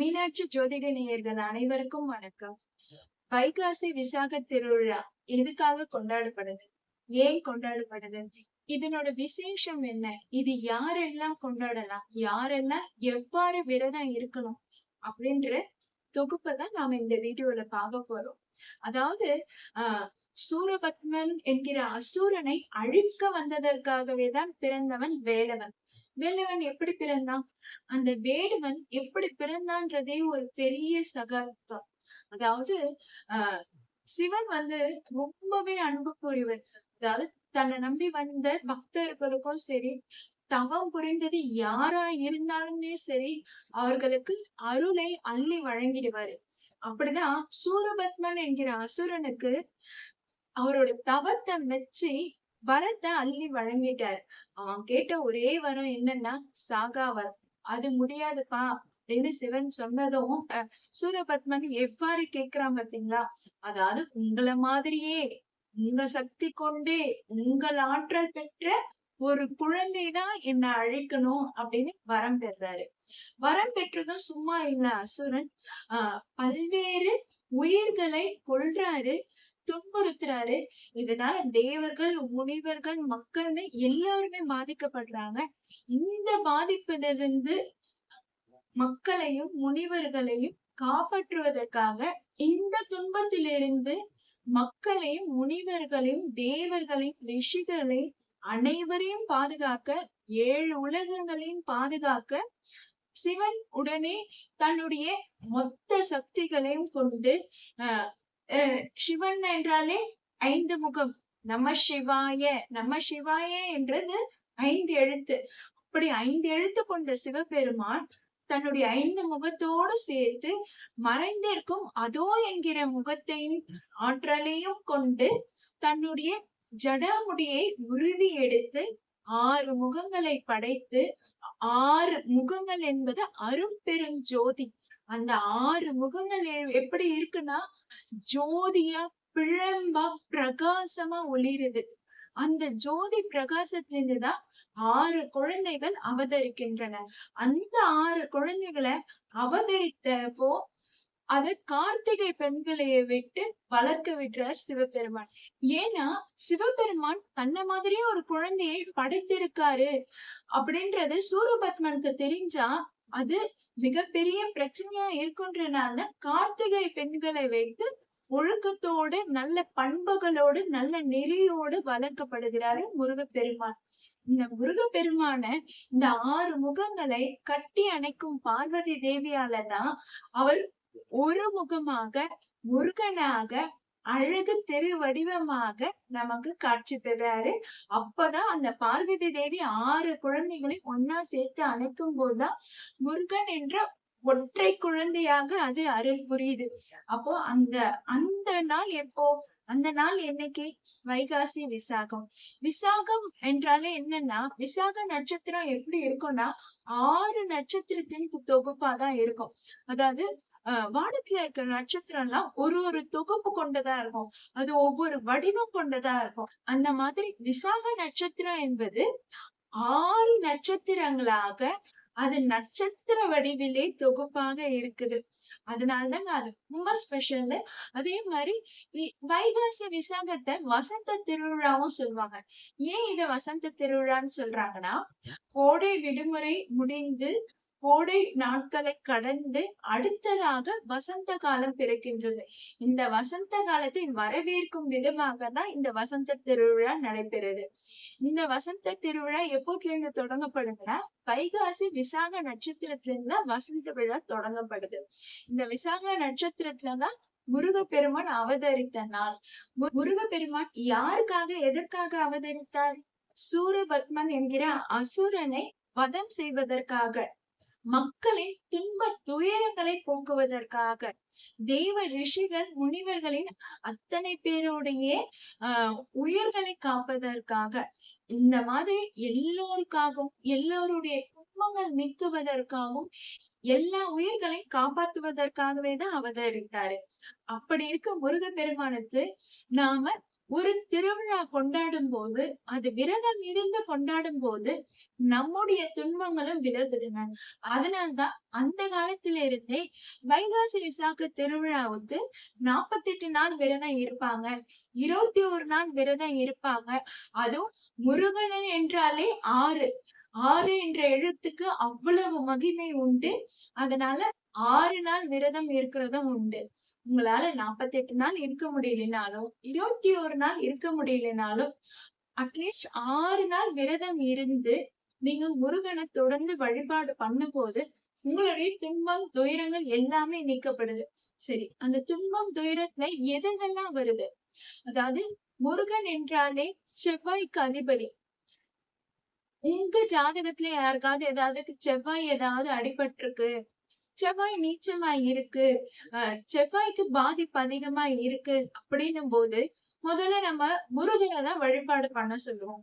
மீனாட்சி ஜோதிட நேயர்கள் அனைவருக்கும் வணக்கம். வைகாசி விசாக திருவிழா எதுக்காக கொண்டாடப்படுது? ஏன் கொண்டாடப்படுது? இதனோட விசேஷம் என்ன? இது யாரெல்லாம் கொண்டாடலாம்? யாரெல்லாம் எவ்வாறு விரதம் இருக்கணும்? அப்படின்ற தொகுப்பை தான் நாம இந்த வீடியோல பார்க்க போறோம். அதாவது ஆஹ் சூரபத்மன் என்கிற அசூரனை அழிக்க வந்ததற்காகவே தான் பிறந்தவன் வேலவன். வேலவன் எப்படி பிறந்தான்? அந்த வேடுவன் எப்படி பிறந்தான்றதே ஒரு பெரிய சகாப்தம் அதாவது ஆஹ் சிவன் வந்து ரொம்பவே அன்புக்குரியவர். அதாவது தன்னை நம்பி வந்த பக்தர்களுக்கும் சரி தவம் புரிந்தது யாரா இருந்தாலுமே சரி அவர்களுக்கு அருளை அள்ளி வழங்கிடுவாரு. அப்படிதான் சூரபத்மன் என்கிற அசுரனுக்கு அவரோட தவத்தை மெச்சி வரத்தை அள்ளி வழங்கிட்டார். அவன் கேட்ட ஒரே வரம் என்னன்னா சாகா வரம். அது முடியாதுப்பா அப்படின்னு சிவன் சொன்னதும் சூரபத்மன் எவ்வாறு கேக்குறான் பாத்தீங்களா? அதாவது உங்களை மாதிரியே உங்க சக்தி கொண்டே உங்கள் ஆற்றல் பெற்ற ஒரு குழந்தைதான் என்ன அழைக்கணும் அப்படின்னு வரம் பெறாரு வரம் பெற்றதும் சும்மா இல்ல அசுரன். ஆஹ் பல்வேறு உயிர்களை கொல்றாரு. துன்புறுத்துறாரு. இதனால தேவர்கள் முனிவர்கள் மக்கள்னு எல்லாருமே பாதிக்கப்படுறாங்க. இந்த பாதிப்பிலிருந்து மக்களையும் முனிவர்களையும் காப்பாற்றுவதற்காக இந்த துன்பத்திலிருந்து மக்களையும் முனிவர்களையும் தேவர்களையும் ரிஷிகளையும் அனைவரையும் பாதுகாக்க ஏழு உலகங்களையும் பாதுகாக்க சிவன் உடனே தன்னுடைய மொத்த சக்திகளையும் கொண்டு அஹ் சிவன் என்றாலே ஐந்து முகம். நம சிவாய நம சிவாய என்றது ஐந்து எழுத்து. அப்படி ஐந்து எழுத்து கொண்ட சிவபெருமான் தன்னுடைய ஐந்து முகத்தோடு சேர்த்து மறைந்திருக்கும் அதோ என்கிற முகத்தையும் ஆற்றலையும் கொண்டு தன்னுடைய ஜடாமுடியை உருவி எடுத்து ஆறு முகங்களை படைத்து ஆறு முகங்கள் என்பது அரும்பெருஞ்சோதி அந்த ஆறு முகங்கள் எப்படி இருக்குன்னா ஜோதியா பிழம்பா பிரகாசமா ஒளிருது. அந்த ஜோதி பிரகாசத்திலிருந்து தான் ஆறு குழந்தைகள் அவதரிக்கின்றன. அந்த ஆறு குழந்தைகளை அவதரித்தப்போ அதை கார்த்திகை பெண்களைய விட்டு வளர்க்க விடுறார் சிவபெருமான். ஏன்னா சிவபெருமான் தன்னை மாதிரியே ஒரு குழந்தையை படைத்திருக்காரு. அப்படின்றது சூரபத்மனுக்கு தெரிஞ்சா அது மிகப்பெரிய பிரச்சனையா இருக்குன்றனால கார்த்திகை பெண்களை வைத்து ஒழுக்கத்தோடு நல்ல பண்புகளோடு நல்ல நெறியோடு வளர்க்கப்படுகிறாரு முருகப்பெருமான். இந்த முருகப்பெருமான இந்த ஆறு முகங்களை கட்டி அணைக்கும் பார்வதி தேவியால தான் அவர் ஒரு முகமாக முருகனாக அழகு திருவடிவமாக நமக்கு காட்சி பெறாரு அப்பதான் அந்த பார்வதி தேவி ஆறு குழந்தைகளை ஒன்னா சேர்த்து அணைக்கும் போதுதான் முருகன் என்ற ஒற்றை குழந்தையாக அது அருள் புரியுது. அப்போ அந்த அந்த நாள் எப்போ? அந்த நாள் என்னைக்கு? வைகாசி விசாகம். விசாகம் என்றாலே என்னன்னா விசாக நட்சத்திரம் எப்படி இருக்கும்னா ஆறு நட்சத்திரத்தின் தொகுப்பாதான் இருக்கும். அதாவது வானத்துல இருக்கிற நட்சத்திரம்லாம் ஒரு ஒரு தொகுப்பு கொண்டதா இருக்கும். அது ஒவ்வொரு வடிவம் கொண்டதா இருக்கும். அந்த மாதிரி விசாக நட்சத்திரம் என்பது ஆறு நட்சத்திரங்களாக அது நட்சத்திர வடிவிலே தொகுப்பாக இருக்குது. அதனாலதாங்க அது ரொம்ப ஸ்பெஷல் அதே மாதிரி வைகாசி விசாகத்தை வசந்த திருவிழாவும் சொல்லுவாங்க. ஏன் இத வசந்த திருவிழான்னு சொல்றாங்கன்னா கோடை விடுமுறை முடிந்து கோடை நாட்களை கடந்து அடுத்ததாக வசந்த காலம் பிறக்கின்றது. இந்த வசந்த காலத்தை வரவேற்கும் விதமாக தான் இந்த வசந்த திருவிழா நடைபெறுது. இந்த வசந்த திருவிழா எப்போதிலிருந்து தொடங்கப்படுதுன்னா வைகாசி விசாக நட்சத்திரத்திலிருந்து தான் வசந்த விழா தொடங்கப்படுது. இந்த விசாக நட்சத்திரத்துலதான் முருகப்பெருமான் அவதரித்த நாள். முருகப்பெருமான் யாருக்காக எதற்காக அவதரித்தார்? சூரபத்மன் என்கிற அசுரனை வதம் செய்வதற்காக. மக்களின் துன்ப துயரங்களை போக்குவதற்காக தெய்வ ரிஷிகள் முனிவர்களின் அத்தனை பேருடைய ஆஹ் உயிர்களை காப்பதற்காக. இந்த மாதிரி எல்லோருக்காகவும் எல்லோருடைய துன்பங்கள் நீக்குவதற்காகவும் எல்லா உயிர்களையும் காப்பாற்றுவதற்காகவே தான் அவதரித்தாரு. அப்படி இருக்க முருகப்பெருமானுக்கு நாம ஒரு திருவிழா கொண்டாடும் போது அது விரதம் இருந்து கொண்டாடும் போது நம்முடைய துன்பங்களும் விலகுதுங்க. அதனால்தான் அந்த காலத்துல இருந்தே வைகாசி விசாக திருவிழாவுக்கு நாற்பத்தெட்டு நாள் விரதம் இருப்பாங்க. இருபத்தி ஒரு நாள் விரதம் இருப்பாங்க. அதுவும் முருகன் என்றாலே ஆறு. ஆறு என்ற எழுத்துக்கு அவ்வளவு மகிமை உண்டு. அதனால ஆறு நாள் விரதம் இருக்கிறதும் உண்டு. உங்களால நாற்பத்தி எட்டு நாள் இருக்க முடியலனாலும் இருபத்தி ஒரு நாள் இருக்க முடியலனாலும் அட்லீஸ்ட் ஆறு நாள் விரதம் இருந்து நீங்க முருகனை தொடர்ந்து வழிபாடு பண்ணும் போது உங்களுடைய துன்பம் துயரங்கள் எல்லாமே நீக்கப்படுது. சரி அந்த துன்பம் துயரத்துல எதுங்கெல்லாம் வருது? அதாவது முருகன் என்றாலே செவ்வாய்க்கு அதிபதி. உங்க ஜாதகத்துல யாருக்காவது ஏதாவது செவ்வாய் ஏதாவது அடிபட்டிருக்கு செவ்வாய் நீச்சமா இருக்கு. அஹ் செவ்வாய்க்கு பாதிப்பு அதிகமா இருக்கு அப்படின்னும் போது முதல்ல நம்ம முருகனை தான் வழிபாடு பண்ண சொல்லுவோம்.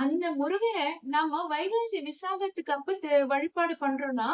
அந்த முருகரை நாம வைகாசி விசாகத்துக்கு அப்ப வழிபாடு பண்றோம்னா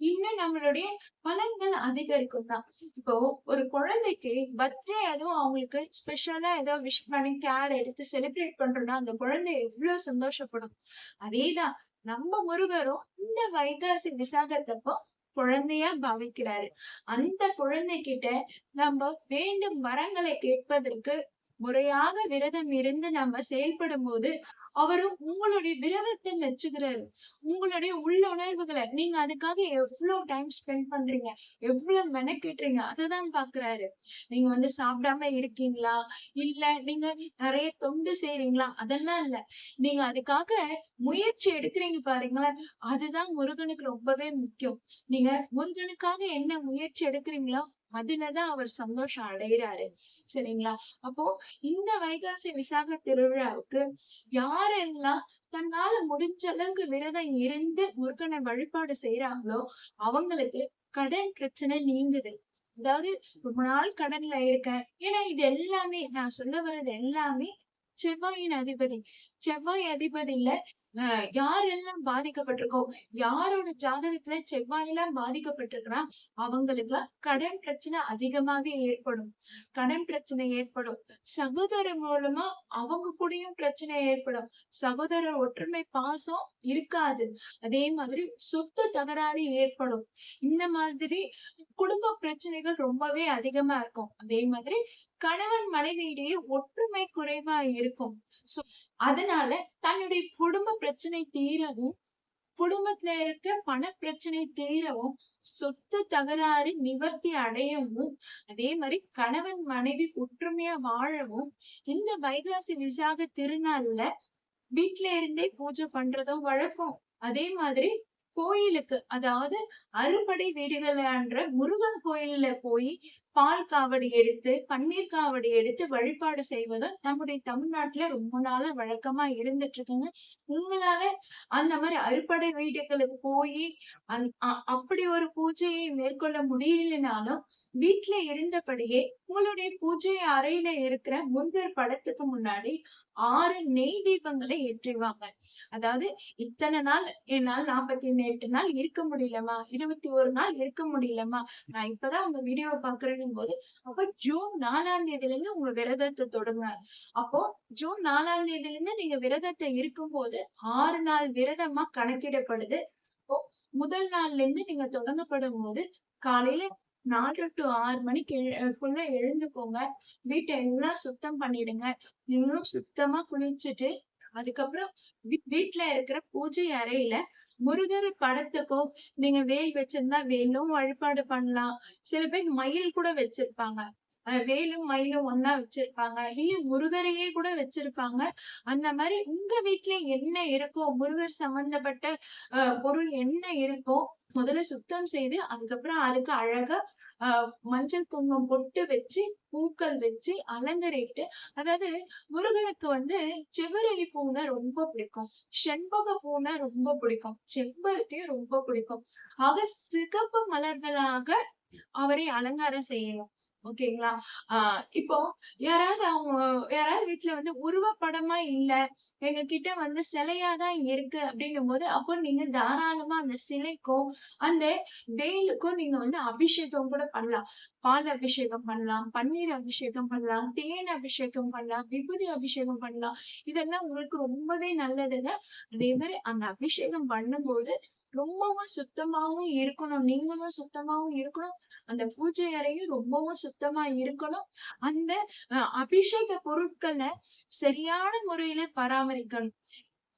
இன்னும் நம்மளுடைய பலன்கள் அதிகரிக்கும் தான். இப்போ ஒரு குழந்தைக்கு பர்த்டே அதுவும் அவங்களுக்கு ஸ்பெஷலா ஏதோ விஷ் பண்ணி கேர் எடுத்து செலிப்ரேட் பண்றோம்னா அந்த குழந்தை எவ்வளவு சந்தோஷப்படும். அதேதான் நம்ம முருகரும் இந்த வைகாசி விசாகத்தப்போ குழந்தையா பாவிக்கிறாரு. அந்த குழந்தைகிட்ட நம்ம வேண்டும் வரங்களை கேட்பதற்கு முறையாக விரதம் இருந்து நம்ம செயல்படும் போது அவரும் உங்களுடைய விரதத்தை மெச்சுகிறாரு உங்களுடைய உள்ள உணர்வுகளை நீங்க அதுக்காக எவ்வளவு டைம் ஸ்பெண்ட் பண்றீங்க? எவ்வளவு மெனக்கிட்டுறீங்க அததான் பாக்குறாரு. நீங்க வந்து சாப்பிடாம இருக்கீங்களா? இல்ல நீங்க நிறைய தொண்டு செய்யறீங்களா அதெல்லாம் இல்ல. நீங்க அதுக்காக முயற்சி எடுக்கிறீங்க பாருங்களேன். அதுதான் முருகனுக்கு ரொம்பவே முக்கியம். நீங்க முருகனுக்காக என்ன முயற்சி எடுக்கிறீங்களோ அதுலதான் அவர் சந்தோஷம் அடைகிறாரு சரிங்களா அப்போ இந்த வைகாசி விசாக திருவிழாவுக்கு யாரெல்லாம் தன்னால முடிஞ்ச அளவுக்கு விரதம் இருந்து முருகனை வழிபாடு செய்யறாங்களோ அவங்களுக்கு கடன் பிரச்சனை நீங்குது அதாவது ரொம்ப நாள் கடன்ல இருக்கேன் ஏன்னா இது எல்லாமே நான் சொல்ல வர்றது எல்லாமே செவ்வாயின் அதிபதி. செவ்வாய் அதிபதியில யாரெல்லாம் பாதிக்கப்பட்டிருக்கோ யாரோட ஜாதகத்துல செவ்வாயெல்லாம் பாதிக்கப்பட்டிருக்கிறா அவங்களுக்குலாம் கடன் பிரச்சனை அதிகமாவே ஏற்படும். கடன் பிரச்சனை ஏற்படும். சகோதரர் மூலமா அவங்க கூடயும் பிரச்சனை ஏற்படும். சகோதரர் ஒற்றுமை பாசம் இருக்காது. அதே மாதிரி சொத்து தகராறு ஏற்படும். இந்த மாதிரி குடும்ப பிரச்சனைகள் ரொம்பவே அதிகமா இருக்கும். அதே மாதிரி கணவன் மனைவியிடையே ஒற்றுமை குறைவா இருக்கும். சோ அதனால தன்னுடைய குடும்ப பிரச்சனை தீரவும் குடும்பத்துல இருக்க பண பிரச்சனை தீரவும் சொத்து தகராறு நிவர்த்தி அடையவும் அதே மாதிரி கணவன் மனைவி ஒற்றுமையா வாழவும் இந்த வைகாசி விசாக திருநாள்ல வீட்டுல இருந்தே பூஜை பண்றதும் வழக்கம். அதே மாதிரி கோயிலுக்கு அதாவது அறுபடை வீடுகளான்ற முருகன் கோயில்ல போய் பால் காவடி எடுத்து பன்னீர் காவடி எடுத்து வழிபாடு செய்வதும் நம்முடைய தமிழ்நாட்டுல ரொம்ப நாளா வழக்கமா இருந்துட்டு இருக்குங்க உங்களால அந்த மாதிரி அறுபடை வீடுகளுக்கு போய் அந்- அப்படி ஒரு பூஜையை மேற்கொள்ள முடியலனாலும் வீட்ல இருந்தபடியே உங்களுடைய பூஜை அறையில இருக்கிற முருகர் படத்துக்கு முன்னாடி ஆறு நெய் தீபங்களை ஏற்றுவாங்க அதாவது இத்தனை நாள் என்னால் நாற்பத்தி எட்டு நாள் இருக்க முடியலமா இருபத்தி ஒரு நாள் இருக்க முடியலமா நான் இப்பதான் உங்க வீடியோ பாக்குறேன் போது அப்ப ஜூன் நாலாம் தேதியில இருந்து உங்க விரதத்தை தொடங்க. அப்போ ஜூன் நாலாம் தேதியில இருந்து நீங்க விரதத்தை இருக்கும் போது ஆறு நாள் விரதமா கணக்கிடப்படுது. அப்போ முதல் நாள்ல இருந்து நீங்க தொடங்கப்படும் போது காலையில நாலு டு ஆறு மணிக்கு எழு எழுந்துக்கோங்க. வீட்டை எல்லாம் சுத்தம் பண்ணிடுங்க. இன்னும் சுத்தமா குளிச்சுட்டு அதுக்கப்புறம் வீ- வீட்ல இருக்கிற பூஜை அறையில முருகர் படத்துக்கோ நீங்க வேல் வச்சிருந்தா வேலும் வழிபாடு பண்ணலாம். சில பேர் மயில் கூட வச்சிருப்பாங்க. வேலும் மயிலும் ஒன்னா வச்சிருப்பாங்க. இல்ல முருகரையே கூட வச்சிருப்பாங்க. அந்த மாதிரி உங்க வீட்டுல என்ன இருக்கோ முருகர் சம்பந்தப்பட்ட பொருள் என்ன இருக்கோ முதல்ல சுத்தம் செய்து அதுக்கப்புறம் அதுக்கு அழகா மஞ்சள் குங்குமம் பொட்டு வச்சு பூக்கள் வச்சு அலங்கரிட்டு அதாவது முருகனுக்கு வந்து செவ்வரளி பூனை ரொம்ப பிடிக்கும். செண்பக பூனை ரொம்ப பிடிக்கும். செம்பருத்தியும் ரொம்ப பிடிக்கும். ஆக சிகப்பு மலர்களாக அவரை அலங்காரம் செய்யணும். ஓகேங்களா? ஆஹ் இப்போ யாராவது அவங்க யாராவது வீட்டுல வந்து உருவப்படமா இல்ல எங்க கிட்ட வந்து சிலையாதான் இருக்கு அப்படின்னும் போது அப்போ நீங்க தாராளமா அந்த சிலைக்கும் அந்த வெயிலுக்கும் நீங்க வந்து அபிஷேகம் கூட பண்ணலாம். பால் அபிஷேகம் பண்ணலாம் பன்னீர் அபிஷேகம் பண்ணலாம் தேன் அபிஷேகம் பண்ணலாம் விபூதி அபிஷேகம் பண்ணலாம். இதெல்லாம் உங்களுக்கு ரொம்பவே நல்லதுங்க. அதே மாதிரி அந்த அபிஷேகம் பண்ணும்போது ரொம்பவும் சுத்தமாவும் இருக்கணும். நீங்களும் சுத்தமாவும் இருக்கணும். அந்த பூஜை அறையும் ரொம்பவும் சுத்தமா இருக்கணும். அந்த அபிஷேக பொருட்களை சரியான முறையில பராமரிக்கணும்.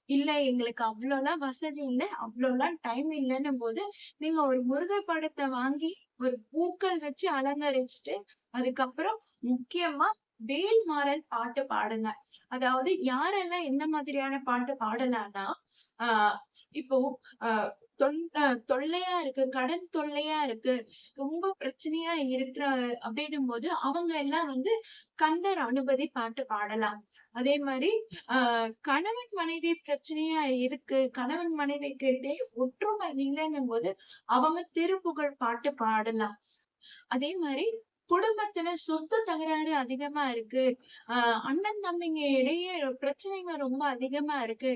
இல்ல எங்களுக்கு அவ்வளோலாம் வசதி இல்லை அவ்வளோலாம் டைம் இல்லைன்னும் போது நீங்க ஒரு முருகர் படத்தை வாங்கி ஒரு பூக்கள் வச்சு அலங்கரிச்சுட்டு அதுக்கப்புறம் முக்கியமா வேல்மாறன் பாட்டு பாடுங்க. அதாவது யாரெல்லாம் எந்த மாதிரியான பாட்டு பாடலாம்னா ஆஹ் இப்போ தொல்லையா இருக்கு கடன் தொல்லையா இருக்கு ரொம்ப பிரச்சனையா இருக்கிற அப்படின்னும் போது அவங்க எல்லாம் வந்து கந்தர் அனுபதி பாட்டு பாடலாம். அதே மாதிரி ஆஹ் கணவன் மனைவி பிரச்சனையா இருக்கு கணவன் மனைவி கிட்டே ஒற்றுமை இல்லைன்னும் போது அவங்க திருப்புகழ் பாட்டு பாடலாம். அதே மாதிரி குடும்பத்துல சொத்து தகராறு அதிகமா இருக்கு. ஆஹ் அண்ணன் தம்பிங்க இடையே பிரச்சனைங்க ரொம்ப அதிகமா இருக்கு.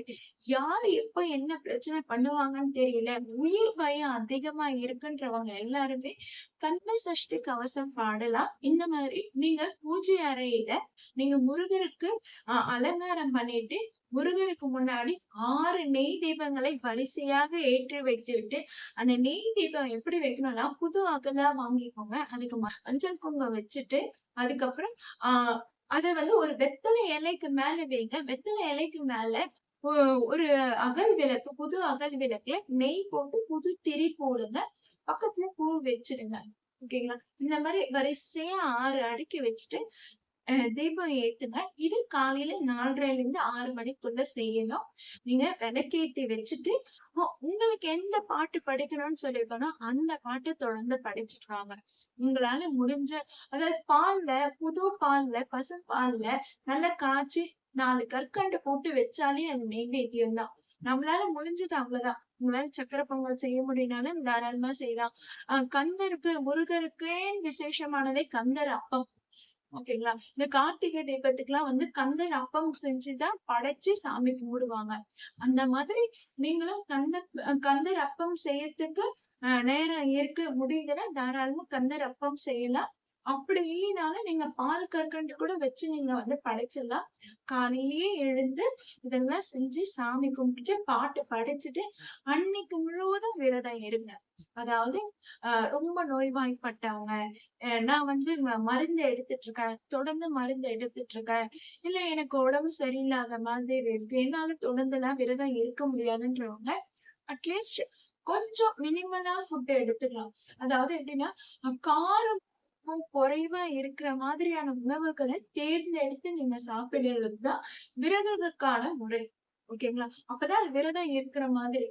யார் எப்ப என்ன பிரச்சனை பண்ணுவாங்கன்னு தெரியல. உயிர் பயம் அதிகமா இருக்குன்றவங்க எல்லாருமே கந்த சஷ்டி கவசம் பாடலாம். இந்த மாதிரி நீங்க பூஜை அறையில நீங்க முருகருக்கு அலங்காரம் பண்ணிட்டு முருகனுக்கு முன்னாடி ஆறு நெய் தீபங்களை வரிசையாக ஏற்றி வைத்து விட்டு அந்த நெய் தீபம் எப்படி வைக்கணும்னா புது அகலா வாங்கிக்கோங்க. அதுக்கு மஞ்சள் குங்குமம் வச்சுட்டு அதுக்கப்புறம் ஆஹ் அத வந்து ஒரு வெத்தலை இலைக்கு மேல வைங்க. வெத்தலை இலைக்கு மேல ஒரு அகல் விளக்கு புது அகல் விளக்குல நெய் போட்டு புது திரி போடுங்க. பக்கத்துல பூ வச்சிடுங்க. ஓகேங்களா? இந்த மாதிரி வரிசையா ஆறு அடுக்கி வச்சுட்டு தீபம் ஏத்துங்க. இது காலையில நாலரைல இருந்து ஆறு மணிக்குள்ள செய்யணும். நீங்க விளக்கேத்தி வச்சுட்டு உங்களுக்கு எந்த பாட்டு படிக்கணும்னு சொல்லிருக்கோனோ அந்த பாட்டு தொடர்ந்து படிச்சுட்டு உங்களால முடிஞ்ச அதாவது பால்ல புது பால்ல பசு பால்ல நல்லா காய்ச்சி நாலு கற்கண்டு போட்டு வச்சாலே அது நெய்வேத்தியம் தான். நம்மளால முடிஞ்சது அவ்வளவுதான். உங்களால சக்கரை பொங்கல் செய்ய முடியினாலும் தாராளமா செய்யலாம். ஆஹ் கந்தருக்கு முருகருக்கே விசேஷமானதே கந்தர் அப்பம். ஓகேங்களா? இந்த கார்த்திகை தீபத்துக்குலாம் வந்து கந்தர் அப்பம் செஞ்சுதான் படைச்சு சாமி கும்பிடுவாங்க. அந்த மாதிரி நீங்களும் கந்த கந்தர் அப்பம் செய்யறதுக்கு நேரம் இருக்கு முடியுதுன்னா தாராளமா கந்தர் அப்பம் செய்யலாம். அப்படி இல்லைனாலும் நீங்க பால் கற்கண்டு கூட வச்சு நீங்க வந்து படைச்சிடலாம். காலையிலேயே எழுந்து இதெல்லாம் செஞ்சு சாமி கும்பிட்டுட்டு பாட்டு படிச்சுட்டு அன்னைக்கு முழுவதும் விரதம் இருங்க. அதாவது ரொம்ப நோய்வாய்ப்பட்டவங்க நான் வந்து மருந்து எடுத்துட்டு இருக்கேன் தொடர்ந்து மருந்து எடுத்துட்டு இருக்கேன் இல்ல எனக்கு உடம்பு சரியில்லாத மாதிரி இருக்கு என்னால தொடர்ந்து எல்லாம் விரதம் இருக்க முடியாதுன்றவங்க அட்லீஸ்ட் கொஞ்சம் மினிமலா ஃபுட் எடுத்துக்கலாம். அதாவது எப்படின்னா காரம் உப்பும் குறைவா இருக்கிற மாதிரியான உணவுகளை தேர்ந்தெடுத்து நீங்க சாப்பிடுறதுதான் விரதத்துக்கான முறை. ஓகேங்களா? அப்பதான் அது விரதம் இருக்கிற மாதிரி.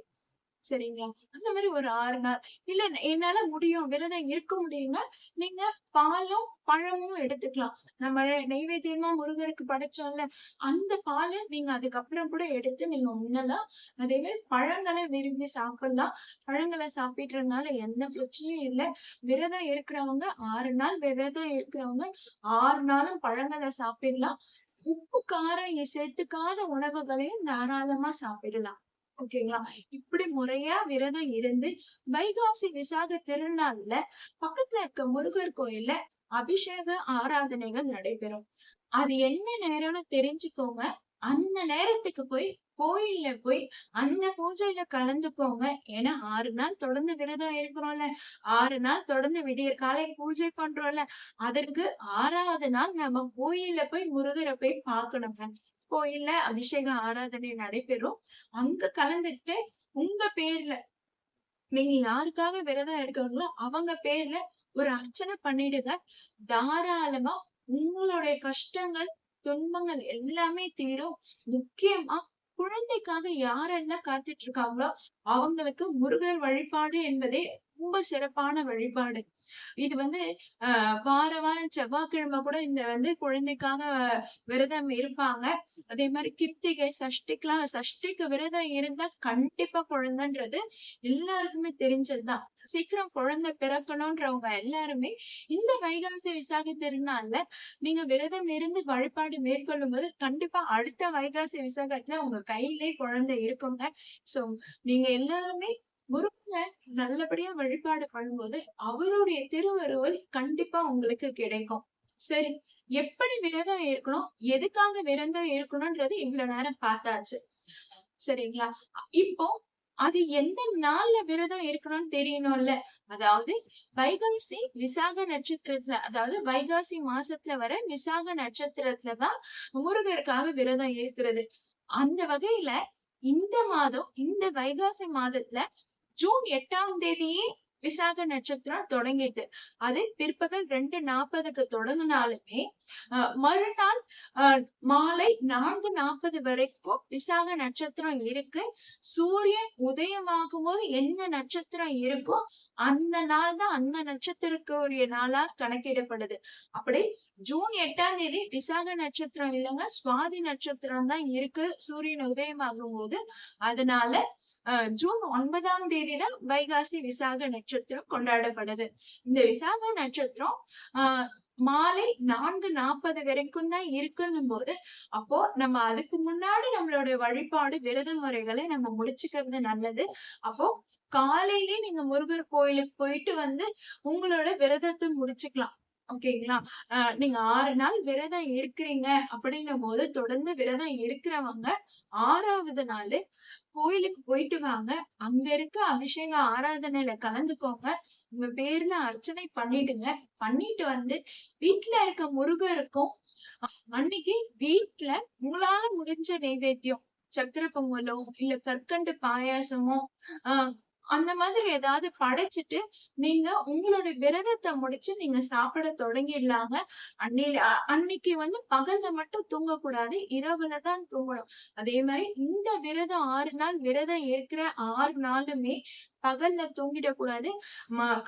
சரிங்களா? அந்த மாதிரி ஒரு ஆறு நாள். இல்ல என்னால முடியும். விரதம் இருக்க முடியும்னா நீங்க பாலும் பழமும் எடுத்துக்கலாம். நம்ம நெய்வேத்தியமா முருகருக்கு படைச்சோம்ல அந்த பாலை நீங்க அதுக்கப்புறம் கூட எடுத்து நீங்க உண்ணலாம். அதே மாதிரி பழங்களை விரும்பி சாப்பிடலாம். பழங்களை சாப்பிடுறதுனால எந்த பிரச்சனையும் இல்லை. விரதம் இருக்கிறவங்க ஆறு நாள் விரதம் இருக்கிறவங்க ஆறு நாளும் பழங்களை சாப்பிடலாம். உப்பு காரம் சேர்த்துக்காத உணவுகளையும் தாராளமா சாப்பிடலாம். ஓகேங்களா? இப்படி முறையா விரதம் இருந்து வைகாசி விசாக திருநாள்ல பக்கத்துல இருக்க முருகர் கோயில்ல அபிஷேக ஆராதனைகள் நடைபெறும். அது என்ன நேரம்னு தெரிஞ்சுக்கோங்க. அந்த நேரத்துக்கு போய் கோயில்ல போய் அந்த பூஜையில கலந்துக்கோங்க. ஏன்னா ஆறு நாள் தொடர்ந்து விரதம் இருக்கிறோம்ல. ஆறு நாள் தொடர்ந்து விடியற் காலை பூஜை பண்றோம்ல. அதற்கு ஆறாவது நாள் நம்ம கோயில்ல போய் முருகரை போய் பார்க்கணுங்க கோயில்ல அபிஷேக ஆராதனை நடைபெறும். அங்க கலந்துட்டு உங்க பேர்ல நீங்க யாருக்காக விரதம் இருக்கீங்களோ அவங்க பேர்ல ஒரு அர்ச்சனை பண்ணிடுங்க. தாராளமா உங்களுடைய கஷ்டங்கள் துன்பங்கள் எல்லாமே தீரும். முக்கியமா குழந்தைக்காக யாரெல்லாம் காத்துட்டு இருக்காங்களோ அவங்களுக்கு முருகர் வழிபாடு என்பதே ரொம்ப சிறப்பான வழிபாடு. இது வந்து ஆஹ் வார வாரம் செவ்வாய்க்கிழமை கூட இந்த வந்து குழந்தைக்காக விரதம் இருப்பாங்க. அதே மாதிரி கிருத்திகை சஷ்டிக்கெல்லாம் சஷ்டிக்கு விரதம் இருந்தா கண்டிப்பா குழந்தைன்றது எல்லாருக்குமே தெரிஞ்சதுதான். சீக்கிரம் குழந்தை பிறக்கணும்ன்றவங்க எல்லாருமே இந்த வைகாசி விசாக திருநாள்ல நீங்க விரதம் இருந்து வழிபாடு மேற்கொள்ளும் போது கண்டிப்பா அடுத்த வைகாசி விசாகத்துல உங்க கையிலே குழந்தை இருக்குங்க. சோ நீங்க எல்லாருமே குருவை நல்லபடியா வழிபாடு பண்ணும்போது அவருடைய திருவருவல் கண்டிப்பா உங்களுக்கு கிடைக்கும். சரி எப்படி விரதம் இருக்கணும்? எதுக்காக விரதம் இருக்கணும்ன்றது இவ்வளவு நேரம் பார்த்தாச்சு. சரிங்களா? இப்போ அது எந்த நாள்ல விரதம் இருக்கணும்னு தெரியணும்ல? அதாவது வைகாசி விசாக நட்சத்திரத்துல அதாவது வைகாசி மாசத்துல வர விசாக நட்சத்திரத்துலதான் முருகருக்காக விரதம் இருக்கிறது. அந்த வகையில இந்த மாதம் இந்த வைகாசி மாதத்துல ஜூன் எட்டாம் தேதியே விசாக நட்சத்திரம் தொடங்கிட்டு. அது பிற்பகல் ரெண்டு நாற்பதுக்கு தொடங்கினாலுமே மறுநாள் மாலை நான்கு நாற்பது வரைக்கும் விசாக நட்சத்திரம் இருக்கு. சூரியன் உதயமாகும் போது என்ன நட்சத்திரம் இருக்கோ அந்த நாள் தான் அந்த நட்சத்திரக்குரிய நாளா கணக்கிடப்படுது. அப்படி ஜூன் எட்டாம் தேதி விசாக நட்சத்திரம் இல்லைங்க சுவாதி நட்சத்திரம் தான் இருக்கு. சூரியன் உதயமாகும் போது அதனால ஜூன் ஒன்பதாம் தேதி தான் வைகாசி விசாக நட்சத்திரம் கொண்டாடப்படுது. இந்த விசாக நட்சத்திரம் ஆஹ் மாலை நான்கு நாற்பது வரைக்கும் தான் இருக்குன்னும் போது அப்போ நம்ம அதுக்கு முன்னாடி நம்மளோட வழிபாடு விரத முறைகளை நம்ம முடிச்சுக்கிறது நல்லது. அப்போ காலையிலேயே நீங்க முருகர் கோயிலுக்கு போயிட்டு வந்து உங்களோட விரதத்தை முடிச்சுக்கலாம். ஓகேங்களா? நீங்க ஆறு நாள் விரதம் இருக்கிறீங்க அப்படின்னும் போது தொடர்ந்து விரதம் இருக்கிறவங்க ஆறாவது நாள் கோயிலுக்கு போயிட்டு வாங்க. அங்க இருக்க அபிஷேக ஆராதனையில கலந்துக்கோங்க. உங்க பேர்ல அர்ச்சனை பண்ணிடுங்க. பண்ணிட்டு வந்து வீட்டுல இருக்க முருகருக்கும் அன்னைக்கு வீட்டுல உங்களால முடிஞ்ச நைவேத்தியம் சக்கர பொங்கலோ இல்ல கற்கண்டு பாயாசமோ ஆஹ் அந்த மாதிரி ஏதாவது படைச்சிட்டு நீங்க உங்களோட விரதத்தை முடிச்சு நீங்க சாப்பிட தொடங்கிடலாங்க. அன்னையில அன்னைக்கு வந்து பகல்ல மட்டும் தூங்கக்கூடாது இரவுல தான் தூங்கணும். அதே மாதிரி இந்த விரதம் ஆறு நாள் விரதம் இருக்கிற ஆறு நாளுமே பகல்ல தூங்கிடக்கூடாது.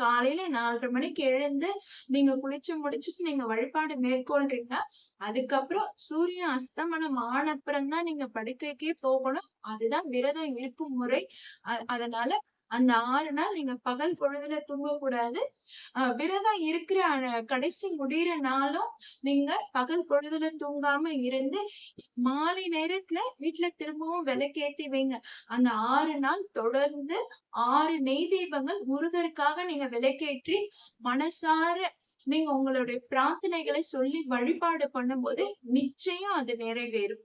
காலையில நாலரை மணிக்கு எழுந்து நீங்க குளிச்சு முடிச்சுட்டு நீங்க வழிபாடு மேற்கொள்றீங்க. அதுக்கப்புறம் சூரியன் அஸ்தமனம் ஆனப்புறம் தான் நீங்க படுக்கைக்கே போகணும். அதுதான் விரதம் இருக்கும் முறை. அதனால அந்த ஆறு நாள் நீங்க பகல் பொழுதுல தூங்கக்கூடாது. கூடாது விரதம் இருக்கிற கடைசி முடிகிற நாளும் நீங்க பகல் பொழுதுல தூங்காம இருந்து மாலை நேரத்துல வீட்டுல திரும்பவும் விளக்கேற்றி வைங்க. அந்த ஆறு நாள் தொடர்ந்து ஆறு நெய் தீபங்கள் முருகருக்காக நீங்க விளக்கேற்றி மனசார நீங்க உங்களுடைய பிரார்த்தனைகளை சொல்லி வழிபாடு பண்ணும்போது நிச்சயம் அது நிறைவேறும்.